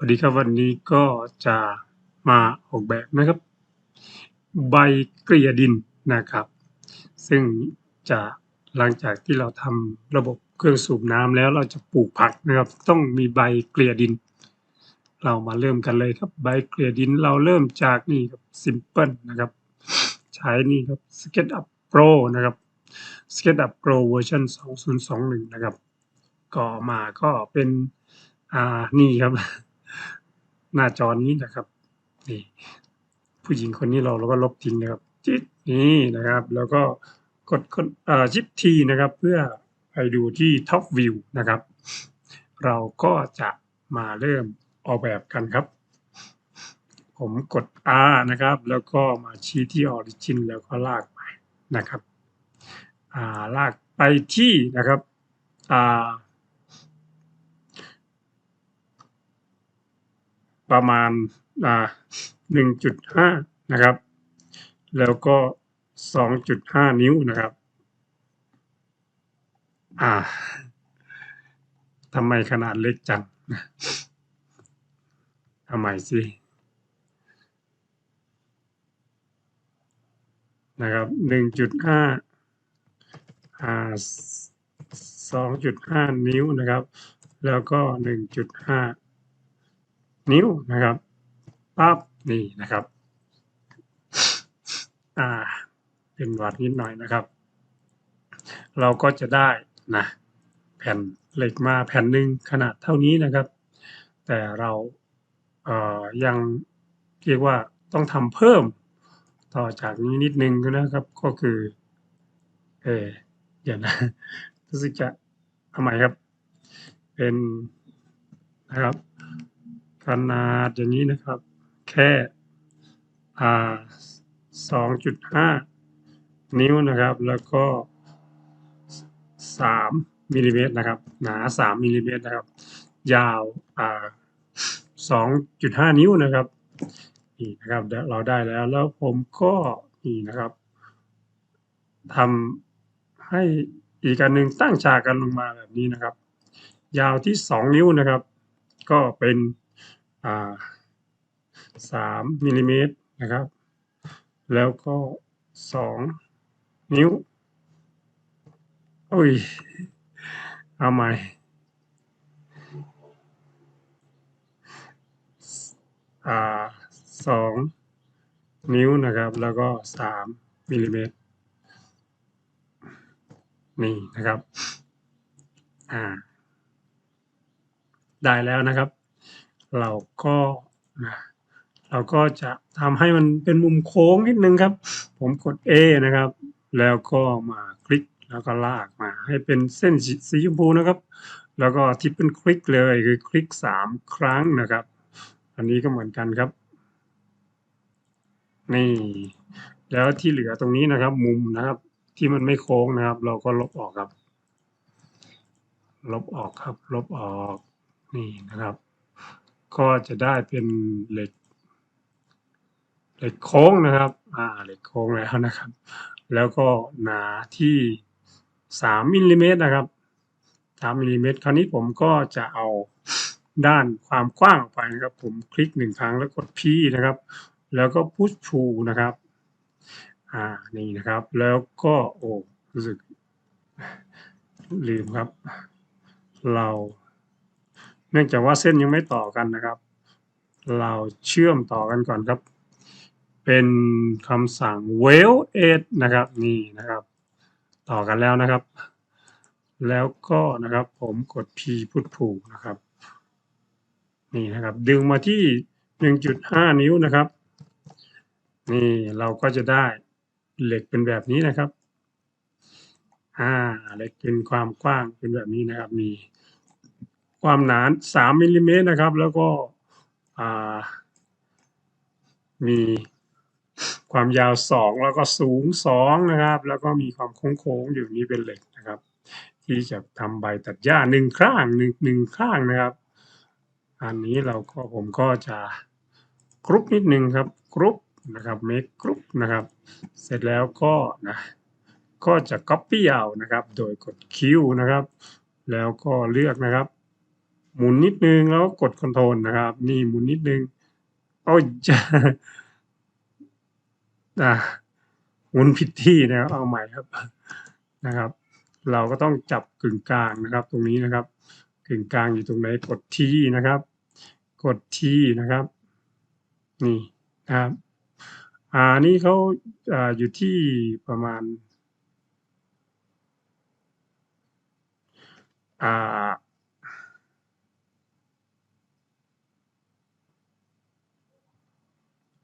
สวัสดีครับวันนี้ก็จะมาออกแบบนะครับ ใบเกลี่ยดินนะครับ ซึ่งจะหลังจากที่เราทำระบบเครื่องสูบน้ำแล้วเราจะปลูกผักนะครับ ต้องมีใบเกลี่ยดิน เรามาเริ่มกันเลยครับ ใบเกลี่ยดินเราเริ่มจากนี่ครับ Simple นะครับ ใช้นี่ครับ SketchUp Pro นะครับ SketchUp Pro เวอร์ชัน2021 นะครับ ก็มาก็เป็นอ่านี่ครับ หน้าจอนี้นะครับ นี่ ผู้หญิงคนนี้เราเราก็ลบทิ้งนะครับจิ๊ดนี่นะครับ แล้วก็กดกดเอ่อชิปทีนะครับ เพื่อไปดูที่ Top View นะครับ เราก็จะมาเริ่มออกแบบกันครับ ผมกด R นะครับ แล้วก็มาชี้ที่ Origin แล้วก็ลากไปนะครับอ่าลากไปที่นะครับอ่ ประมาณอ่าหนึ่งจุดห้านะครับ แล้วก็สองจุดห้านิ้วนะครับ อ่าทำไมขนาดเล็กจังทำไมสินะครับหนึ่งจุดห้าอ่าสองจุดห้านิ้วนะครับ แล้วก็หนึ่งจุดห้า นิ้วนะครับปั๊บนี่นะครับ อ่า เป็นหวัดนิดหน่อยนะครับ เราก็จะได้นะแผ่นเหล็กมาแผ่นหนึ่งขนาดเท่านี้นะครับ แต่เราเอ่อยังเรียกว่าต้องทำเพิ่มต่อจากนี้นิดนึงนะครับ ก็คือเออเดี๋ยวนะรู้สึกจะทำไมครับ เป็นนะครับ ขนาดอย่างนี้นะครับ แค่อ่าสองจุดห้านิ้วนะครับ แล้วก็สามมิลลิเมตรนะครับ หนาสามมิลลิเมตรนะครับ ยาวอ่าสองจุดห้านิ้วนะครับนี่นะครับเราได้แล้วแล้วผมก็นี่นะครับทำให้อีกอันหนึ่งตั้งฉากกันลงมาแบบนี้นะครับ ยาวที่สองนิ้วนะครับ ก็เป็น สามมิลลิเมตรนะครับ แล้วก็สองนิ้วโอ้ย เอาใหม่อ่าสองนิ้วนะครับ แล้วก็สามมิลลิเมตรนี่นะครับ อ่า ได้แล้วนะครับ เราก็นะเราก็จะทำให้มันเป็นมุมโค้งนิดนึงครับ ผมกด A นะครับ แล้วก็มาคลิกแล้วก็ลากมาให้เป็นเส้นสีชมพูนะครับ แล้วก็ทิปเป็นคลิกเลยคือคลิกสามครั้งนะครับ อันนี้ก็เหมือนกันครับ นี่ แล้วที่เหลือตรงนี้นะครับ มุมนะครับ ที่มันไม่โค้งนะครับ เราก็ลบออกครับ ลบออกครับ ลบออกนี่นะครับ ก็จะได้เป็นเหล็ก เหล็กโค้งนะครับ อ่า เหล็กโค้งแล้วนะครับ แล้วก็หนาที่สามมิลลิเมตรนะครับสามมิลลิเมตรคราวนี้ผมก็จะเอาด้านความกว้างออกไปนะครับ ผมคลิกหนึ่งครั้งแล้วกด P นะครับ แล้วก็พุชชูนะครับ อ่า นี่นะครับ แล้วก็โอ้รู้สึกลืมครับ เรา เนื่องจากว่าเส้นยังไม่ต่อกันนะครับ เราเชื่อมต่อกันก่อนครับ เป็นคำสั่ง well add นะครับนี่นะครับ ต่อกันแล้วนะครับ แล้วก็นะครับผมกด P พุทผูนะครับ นี่นะครับ ดึงมาที่ 1.5 นิ้วนะครับ นี่เราก็จะได้เหล็กเป็นแบบนี้นะครับอ่าเหล็กเป็นความกว้างเป็นแบบนี้นะครับมี ความหนา3มิลลิเมตรนะครับ แล้วก็มีความยาว2แล้วก็สูง2นะครับ แล้วก็มีความโค้งๆอยู่นี้เป็นเหล็กนะครับ ที่จะทำใบตัดหญ้าหนึ่งข้างหนึ่งหนึ่งข้างนะครับ อันนี้เราก็ผมก็จะกรุ๊ปนิดนึงครับกรุ๊ปนะครับเมคกรุ๊ปนะครับ เสร็จแล้วก็นะก็จะ copy เอานะครับ โดยกด Q นะครับ แล้วก็เลือกนะครับ หมุนนิดนึงแล้วกดคอนโทรลนะครับ นี่หมุนนิดนึงโอ้ยจะอ่าหมุนผิดที่นะครับเอาใหม่ครับนะครับ เราก็ต้องจับกึ่งกลางนะครับ ตรงนี้นะครับ กึ่งกลางอยู่ตรงไหนกดที่นะครับ กดที่นะครับ นี่นะครับอ่านี่เขาอ่าอยู่ที่ประมาณอ่า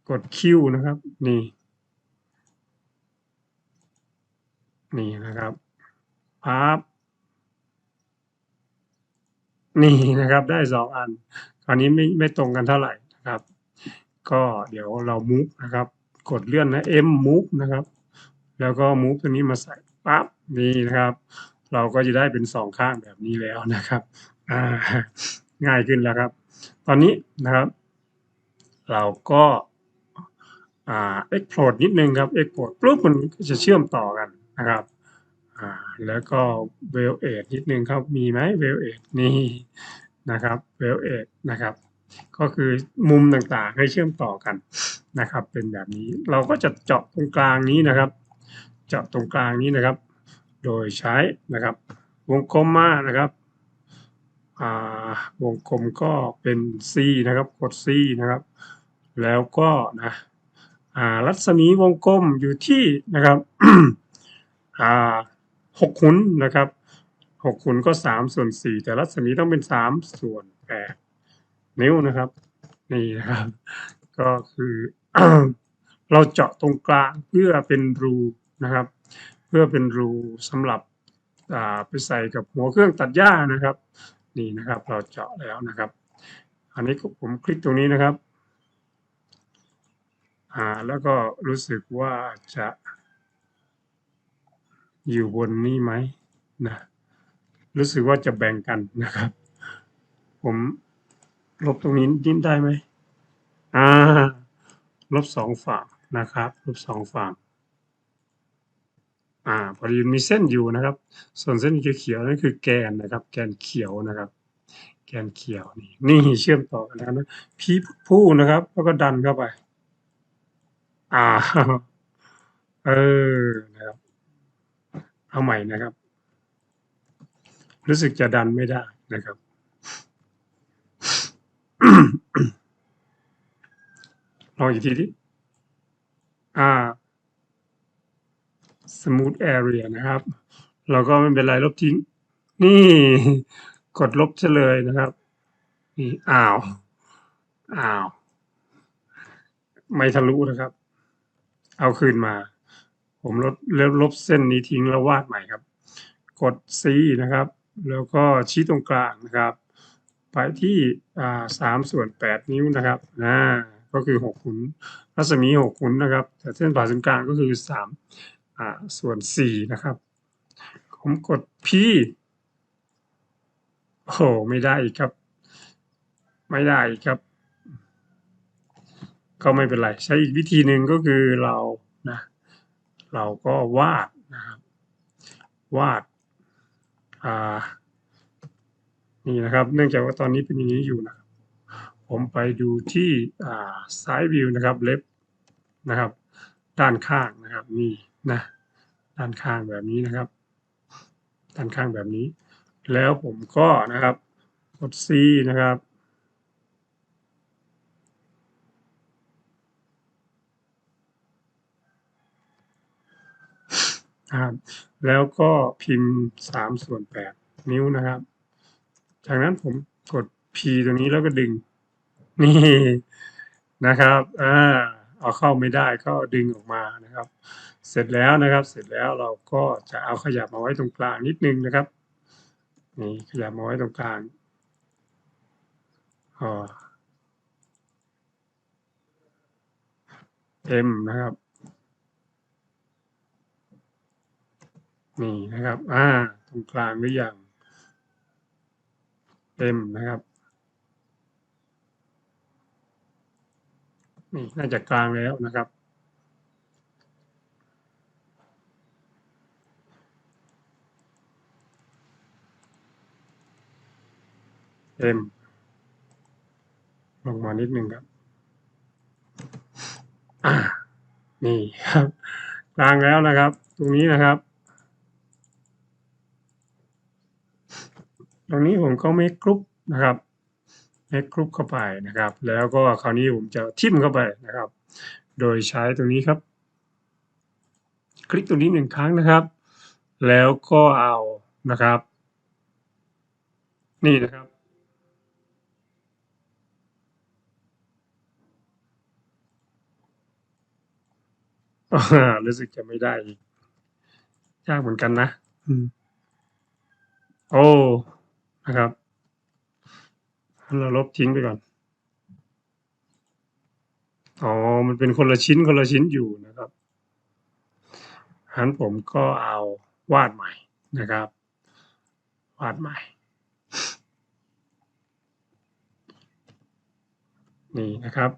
กดคิวนะครับ นี่ นี่นะครับปั๊บนี่นะครับได้สองอัน คราวนี้ไม่ไม่ตรงกันเท่าไหร่นะครับ ก็เดี๋ยวเรามูฟนะครับ กดเลื่อนนะ M move นะครับ แล้วก็มูฟตัวนี้มาใส่ปั๊บนี่นะครับ เราก็จะได้เป็นสองข้างแบบนี้แล้วนะครับง่ายขึ้นแล้วครับ ตอนนี้นะครับ เราก็ อ่า export นิดนึงครับ export ปุ๊บมันก็จะเชื่อมต่อกันนะครับอ่าแล้วก็ well edge นิดนึงครับมีไหม well edge นี่นะครับ well edge นะครับก็คือมุมต่างๆให้เชื่อมต่อกันนะครับ เป็นแบบนี้เราก็จะเจาะตรงกลางนี้นะครับ เจาะตรงกลางนี้นะครับ โดยใช้นะครับ วงกลมมานะครับอ่าวงกลมก็เป็น C นะครับกด C นะครับ แล้วก็นะ รัศมีวงกลมอยู่ที่นะครับหกขุนนะครับหกขุนก็สามส่วนสี่แต่รัศมีต้องเป็นสามส่วนแปดนิ้วนะครับ นี่นะครับ ก็คือเราเจาะตรงกลางเพื่อเป็นรูนะครับ เพื่อเป็นรูสำหรับไปใส่กับหัวเครื่องตัดหญ้านะครับ นี่นะครับเราเจาะแล้วนะครับ อันนี้ผมคลิกตรงนี้นะครับ แล้วก็รู้สึกว่าจะอยู่บนนี้ไหมนะรู้สึกว่าจะแบ่งกันนะครับ ผมลบตรงนี้นิดได้ไหมอ่าลบสองฝั่งนะครับ ลบสองฝั่งอ่าพอดีมีเส้นอยู่นะครับ ส่วนเส้นเขียวๆนั่นคือแกนนะครับ แกนเขียวนะครับ แกนเขียวนี่นี่เชื่อมต่อกันนะพีผู้นะครับ แล้วก็ดันเข้าไป อ่า เออ นะครับ เอาใหม่นะครับ รู้สึกจะดันไม่ได้นะครับ ลองอีกทีดิอ่า smooth area นะครับ เราก็ไม่เป็นไรลบทิ้ง นี่ กดลบเฉลยนะครับ นี่อ้าว อ้าว ไม่ทะลุนะครับ เอาคืนมา ผมลดลลบเส้นนี้ทิ้งแล้ววาดใหม่ครับ กด C นะครับ แล้วก็ชี้ตรงกลางนะครับ ไปที่สามส่วนแปดนิ้วนะครับอ่าก็คือหกขุนรัศมีหกขุนนะครับแต่เส้นผ่าศูนย์กลางก็คือสามส่วนสี่นะครับ ผมกด P โอ้ไม่ได้อีกครับ ไม่ได้อีกครับ ก็ไม่เป็นไร ใช้อีกวิธีหนึ่งก็คือเรานะเราก็วาดนะครับวาดอ่านี่นะครับเนื่องจากว่าตอนนี้เป็นอย่างนี้อยู่นะครับผมไปดูที่อ่าซ้ายวิวนะครับเล็บนะครับ ด้านข้างนะครับนี่นะด้านข้างแบบนี้นะครับ ด้านข้างแบบนี้ แล้วผมก็นะครับกด C นะครับ นะครับแล้วก็พิมพ์สามส่วนแปดนิ้วนะครับ จากนั้นผมกด P ตรงนี้แล้วก็ดึง นี่นะครับอ่าเอาเข้าไม่ได้ก็ดึงออกมานะครับ เสร็จแล้วนะครับ เสร็จแล้วเราก็จะเอาขยับมาไว้ตรงกลางนิดนึงนะครับนี่ขยับมาไว้ตรงกลางอ่า M นะครับ นี่นะครับ อ่า ตรงกลางหรือยัง M นะครับ นี่น่าจะกลางแล้วนะครับ M ลงมานิดนึงครับ อ่า นี่ครับ กลางแล้วนะครับ ตรงนี้นะครับ ตรงนี้ผมก็ไม่กรุ๊ปนะครับไม่กรุ๊ปเข้าไปนะครับ แล้วก็คราวนี้ผมจะทิมเข้าไปนะครับ โดยใช้ตรงนี้ครับ คลิกตรงนี้หนึ่งครั้งนะครับ แล้วก็เอานะครับ นี่นะครับอ่ารู้สึกจะไม่ได้ยากเหมือนกันนะอโอ้ นะครับ เราลบทิ้งไปก่อน อ๋อ มันเป็นคนละชิ้นคนละชิ้นอยู่นะครับฉะนั้นผมก็เอาวาดใหม่นะครับ วาดใหม่ นี่นะครับ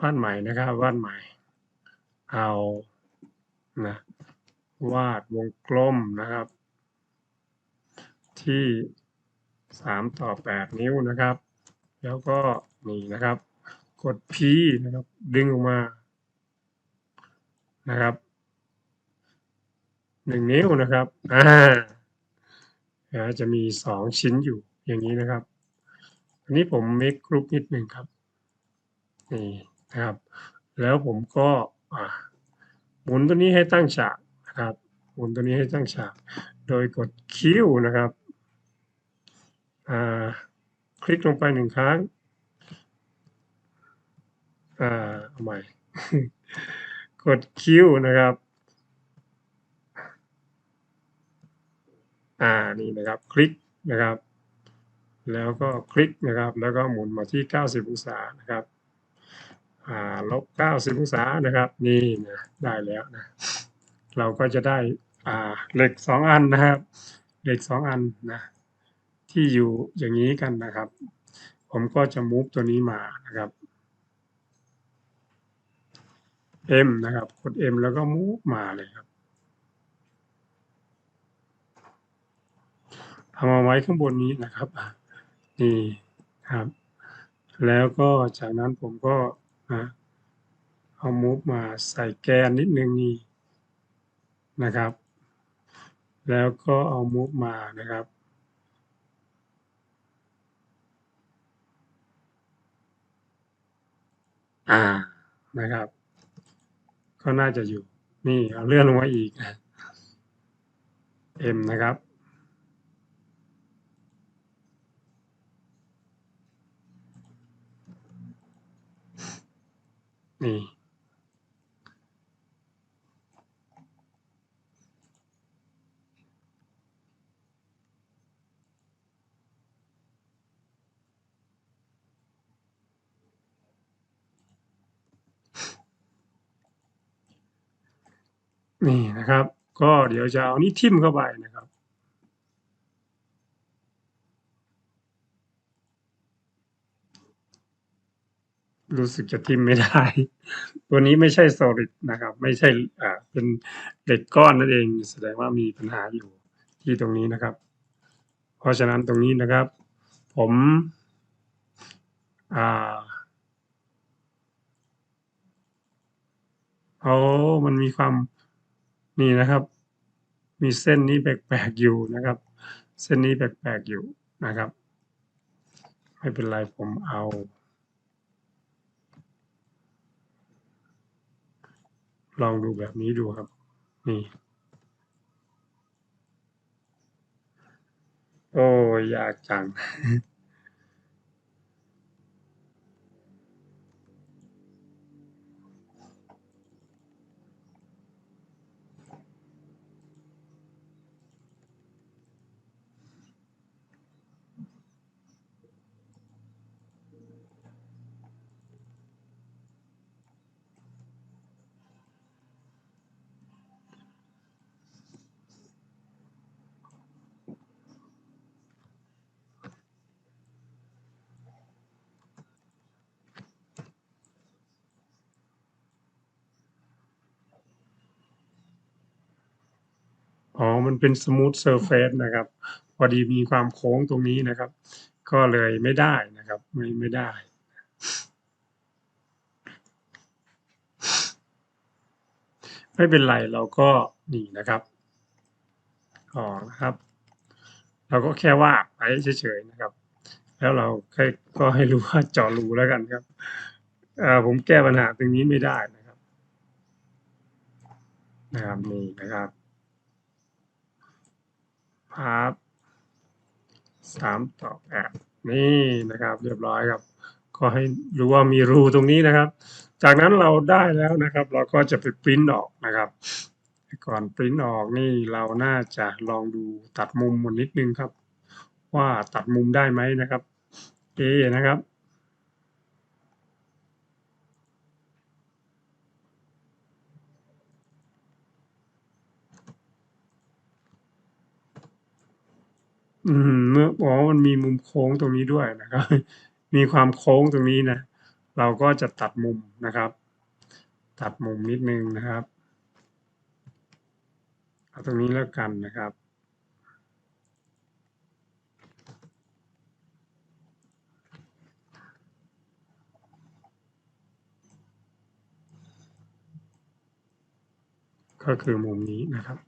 วาดใหม่นะครับ วาดใหม่ เอานะวาดวงกลมนะครับ ที่สามต่อแปดนิ้วนะครับ แล้วก็นี่นะครับ กด P นะครับ ดึงออกมานะครับหนึ่งนิ้วนะครับอ่าจะมีสองชิ้นอยู่อย่างนี้นะครับ อันนี้ผมเมคกรุ๊ปนิดหนึ่งครับนี่ นะครับ แล้วผมก็หมุนตัวนี้ให้ตั้งฉากนะครับ หมุนตัวนี้ให้ตั้งฉาก โดยกดคิ้วนะครับคลิกลงไปหนึ่งครั้งอ่าเอาใหม่ กดคิ้วนะครับอ่านี่นะครับคลิกนะครับ แล้วก็คลิกนะครับ แล้วก็หมุนมาที่ 90 องศานะครับ อ่าลบ90องศานะครับ นี่นะได้แล้วนะ เราก็จะได้อ่าเหล็ก2อันนะครับเหล็ก2อันนะที่อยู่อย่างนี้กันนะครับ ผมก็จะมูฟตัวนี้มานะครับ M นะครับกด M แล้วก็มูฟมาเลยครับเอามาไว้ข้างบนนี้นะครับนี่ครับ แล้วก็จากนั้นผมก็ นะเอามูฟมาใส่แกนนิดนึงนี่นะครับ แล้วก็เอามูฟมานะครับ อ่านะครับ ก็น่าจะอยู่ นี่เอาเลื่อนลงมาอีกนะ M นะครับ นี่นี่นะครับ ก็เดี๋ยวจะเอานี่ทิ่มเข้าไปนะครับ รู้สึกจะทิ่มไม่ได้ ตัวนี้ไม่ใช่ solid นะครับ ไม่ใช่อ่าเป็นเหล็กก้อนนั่นเอง แสดงว่ามีปัญหาอยู่ที่ตรงนี้นะครับ เพราะฉะนั้นตรงนี้นะครับ ผมอ่าโอ้มันมีความนี่นะครับ มีเส้นนี้แปลกๆอยู่นะครับ เส้นนี้แปลกๆอยู่นะครับ ไม่เป็นไรผมเอา ลองดูแบบนี้ดูครับ นี่โอ้ยากจัง มันเป็น smooth surface นะครับ พอดีมีความโค้งตรงนี้นะครับ ก็เลยไม่ได้นะครับ ไม่ไม่ได้ไม่เป็นไรเราก็นี่นะครับอ๋อนะครับ เราก็แค่วาดไปเฉยๆนะครับ แล้วเราแค่ก็ให้รู้ว่าเจาะรูแล้วกันครับผมแก้ปัญหาตรงนี้ไม่ได้นะครับ นะครับนี่นะครับ พาร์ทสามต่อแปดนี่นะครับ เรียบร้อยครับ ก็ให้รู้ว่ามีรูตรงนี้นะครับ จากนั้นเราได้แล้วนะครับ เราก็จะไปปริ้นออกนะครับ ก่อนปริ้นออกนี่เราน่าจะลองดูตัดมุมมันนิดนึงครับ ว่าตัดมุมได้ไหมนะครับเอนะครับ อืมเมื่ออ๋อมันมีมุมโค้งตรงนี้ด้วยนะครับ มีความโค้งตรงนี้นะ เราก็จะตัดมุมนะครับ ตัดมุมนิดนึงนะครับเอาตรงนี้แล้วกันนะครับ ก็คือมุมนี้นะครับ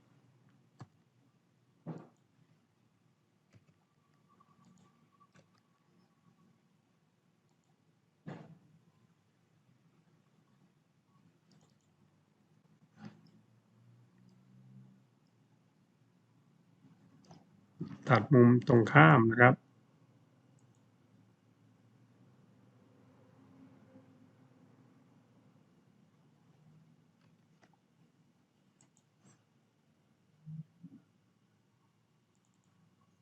ตัด มุมตรงข้ามนะครับ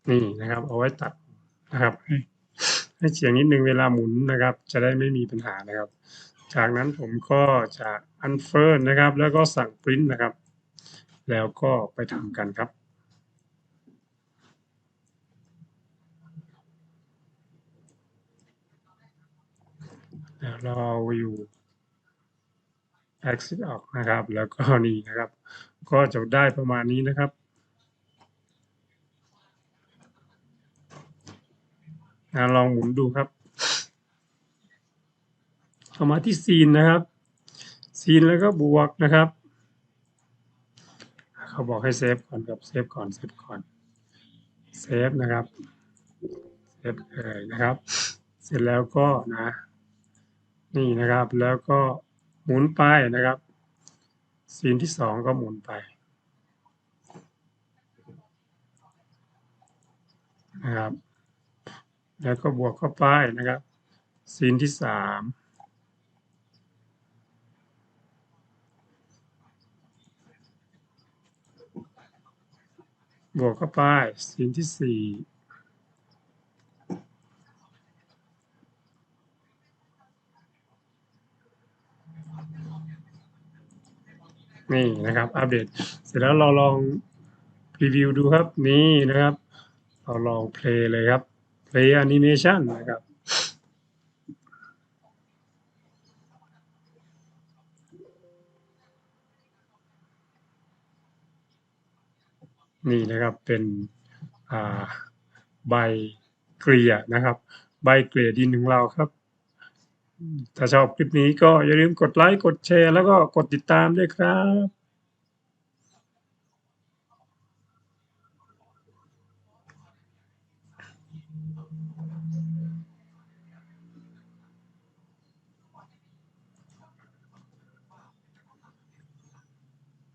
นี่นะครับเอาไว้ตัดนะครับให้ให้เฉียงนิดนึงเวลาหมุนนะครับ จะได้ไม่มีปัญหานะครับ จากนั้นผมก็จะอันเฟิร์นะครับ แล้วก็สั่งปริ้นนะครับ แล้วก็ไปทำกันครับ เราอาวิว exit ออกนะครับ แล้วก็นี่นะครับ ก็จะได้ประมาณนี้นะครับนลองหมุนดูครับเข้ามาที่ซีนนะครับซีนแล้วก็บวกนะครับ เขาบอกให้เซฟก่อนครับเซฟก่อนเซฟก่อนเซฟนะครับเซฟเอ่ยนะครับ เสร็จแล้วก็นะ นี่นะครับ แล้วก็หมุนไปนะครับ ซีนที่สองก็หมุนไปนะครับ แล้วก็บวกเข้าไปนะครับ ซีนที่สามบวกเข้าไปซีนที่สี่ นี่นะครับ อัปเดต เสร็จแล้วเราลองพรีวิวดูครับ นี่นะครับ เราลองเพลย์เลยครับ play animation นะครับนี่นะครับเป็นใบเกลี่ยนะครับ ใบเกลี่ยดินของเราครับ ถ้าชอบคลิปนี้ก็อย่าลืมกดไลค์ กดแชร์ แล้วก็กดติดตามด้วยครับ